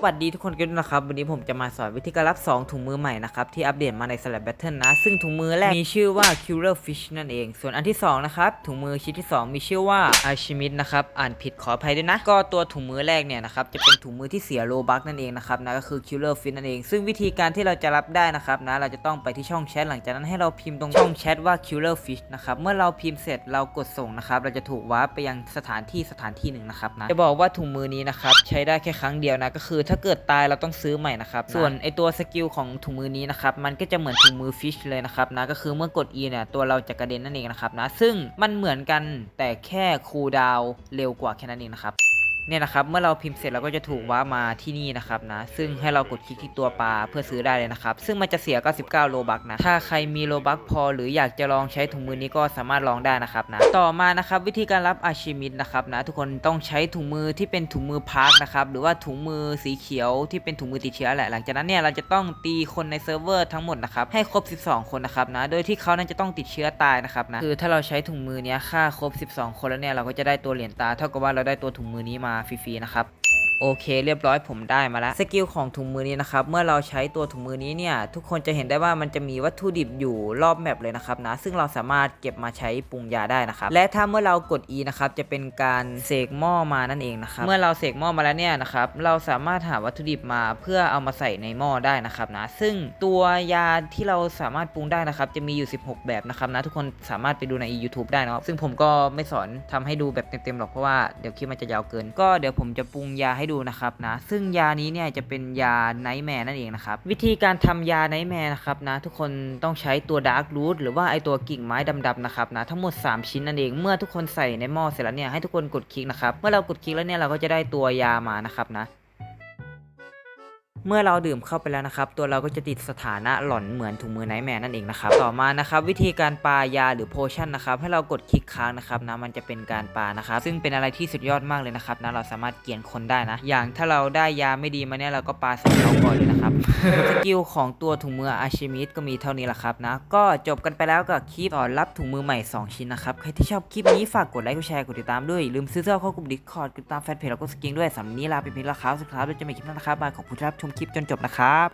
สวัสดีทุกคนกันด้วยนะครับ วันนี้ผมจะมาสอนวิธีการรับ 2 ถุงมือใหม่นะครับ ที่อัปเดตมาใน Slap Battle นะ ซึ่งถุงมือแรกมีชื่อว่า Killer Fish นั่นเอง ส่วนอันที่ 2 นะครับ ถุงมือชิ้นที่ 2 มีชื่อว่า Alchemist นะครับ อ่านผิดขออภัยด้วยนะ ก็ตัวถุงมือแรกเนี่ยนะครับ จะเป็นถุงมือที่เสียโลบักนั่นเองนะครับนะก็คือ Killer Fish นั่นเอง ซึ่งวิธีการที่เราจะรับได้นะครับนะเราจะต้องไปที่ช่องแชทหลังจากนั้นให้เราพิมพ์ตรงช่องแชทว่า Killer Fish นะครับเมื่อเราพิมพ์เสร็จเรากดส่งนะครับเราจะถูกวาร์ปไปยังสถานที่สถานที่หนึ่งนะครับนะจะบอกว่าถุงมือนี้นะครับใช้ได้แค่ครั้งเดียวนะก็คือถ้าเกิดตายเราต้องซื้อใหม่นะครับ ส่วนไอตัวสกิลของถุงมือนี้นะครับ มันก็จะเหมือนถุงมือฟิชเลยนะครับนะ ก็คือเมื่อกด E เนี่ย ตัวเราจะกระเด็นนั่นเองนะครับนะ ซึ่งมันเหมือนกันแต่แค่คูลดาวน์เร็วกว่าแค่นั้นเองนะครับ เนี่ยนะครับ เมื่อเราพิมพ์เสร็จเราก็จะถูกว้ามาที่นี่นะครับนะ ซึ่งให้เรากดคลิกที่ตัวปลาเพื่อซื้อได้เลยนะครับ ซึ่งมันจะเสีย 99 โลบักนะ ถ้าใครมีโลบักพอ หรืออยากจะลองใช้ถุงมือนี้ก็สามารถลองได้นะครับนะ ต่อมานะครับวิธีการรับอาชิมิดนะครับนะทุกคนต้องใช้ถุงมือที่เป็นถุงมือพักนะครับ หรือว่าถุงมือสีเขียวที่เป็นถุงมือติดเชื้อแหละ หลังจากนั้นเนี่ยเราจะต้องตีคนในเซิร์ฟเวอร์ทั้งหมดนะครับ ให้ครบ 12 คนนะครับนะ โดยที่เขานั้นจะต้องติดเชื้อตายนะครับนะ คือถ้าเราใช้ถุงมือเนี้ยค่าครบ 12 คนแล้วเนี่ยเราก็จะได้ตัวเหรียญตา เท่ากับว่าเราได้ตัวถุงมือนี้มาฟรีๆนะครับ โอเค เรียบร้อยผมได้มาแล้วสกิลของถุงมือนี้นะครับเมื่อเราใช้ตัวถุงมือนี้เนี่ยทุกคนจะเห็นได้ว่ามันจะมีวัตถุดิบอยู่รอบแมปเลยนะครับนะซึ่งเราสามารถเก็บมาใช้ปรุงยาได้นะครับและถ้าเมื่อเรากด E นะครับจะเป็นการเสกหม้อมานั่นเองนะครับเมื่อเราเสกหม้อมาแล้วเนี่ยนะครับเราสามารถหาวัตถุดิบมาเพื่อเอามาใส่ในหม้อได้นะครับนะซึ่งตัวยาที่เราสามารถปรุงได้นะครับจะมีอยู่ 16 แบบนะครับนะทุกคนสามารถไปดูใน YouTube ได้นะครับซึ่งผมก็ไม่สอนทำให้ดูแบบเต็มๆหรอกเพราะว่าเดี๋ยวคลิปมันจะยาวเกิน ก็เดี๋ยวผมจะปรุงยาให้ดูนะครับนะซึ่งยานี้เนี่ยจะเป็นยาไนท์แมร์นั่นเองนะครับวิธีการทำยาไนท์แมร์นะครับนะทุกคนต้องใช้ตัวดาร์กรูทหรือว่าไอตัวกิ่งไม้ดำๆนะครับนะทั้งหมด 3 ชิ้นนั่นเองเมื่อทุกคนใส่ในหม้อเสร็จแล้วเนี่ยให้ทุกคนกดคลิกนะครับเมื่อเรากดคลิกแล้วเนี่ยเราก็จะได้ตัวยามานะครับนะ เมื่อเราดื่มเข้าไปแล้วนะครับ ตัวเราก็จะติดสถานะหลอนเหมือนถุงมือไนท์แมร์นั่นเองนะครับ ต่อมานะครับวิธีการปายาหรือโพชั่นนะครับให้เรากดคลิกค้างนะครับนะมันจะเป็นการปานะครับซึ่งเป็นอะไรที่สุดยอดมากเลยนะครับนะเราสามารถเกียนคนได้นะ อย่างถ้าเราได้ยาไม่ดีมาเนี่ยเราก็ปาใส่เขาก่อนเลยนะครับสกิลของตัวถุงมืออาชิมิสก็มีเท่านี้แหละครับนะก็จบกันไปแล้วกับคลิปสอรับถุงมือใหม่ 2 ชิ้นนะครับใครที่ชอบคลิปนี้ฝากกดไลค์กดแชร์กดติดตามด้วยลืมซื้อเสื้อเข้ากลุ่มดิสคอร์ดติดตามแฟนเพจแล้วก็สกิงด้วยสำหรับนี้ลาไปเพียงแล้วครับสุดท้ายเราจะมีคลิปหน้านะครับบาขอบคุณที่รับชมคลิปจนจบนะครับ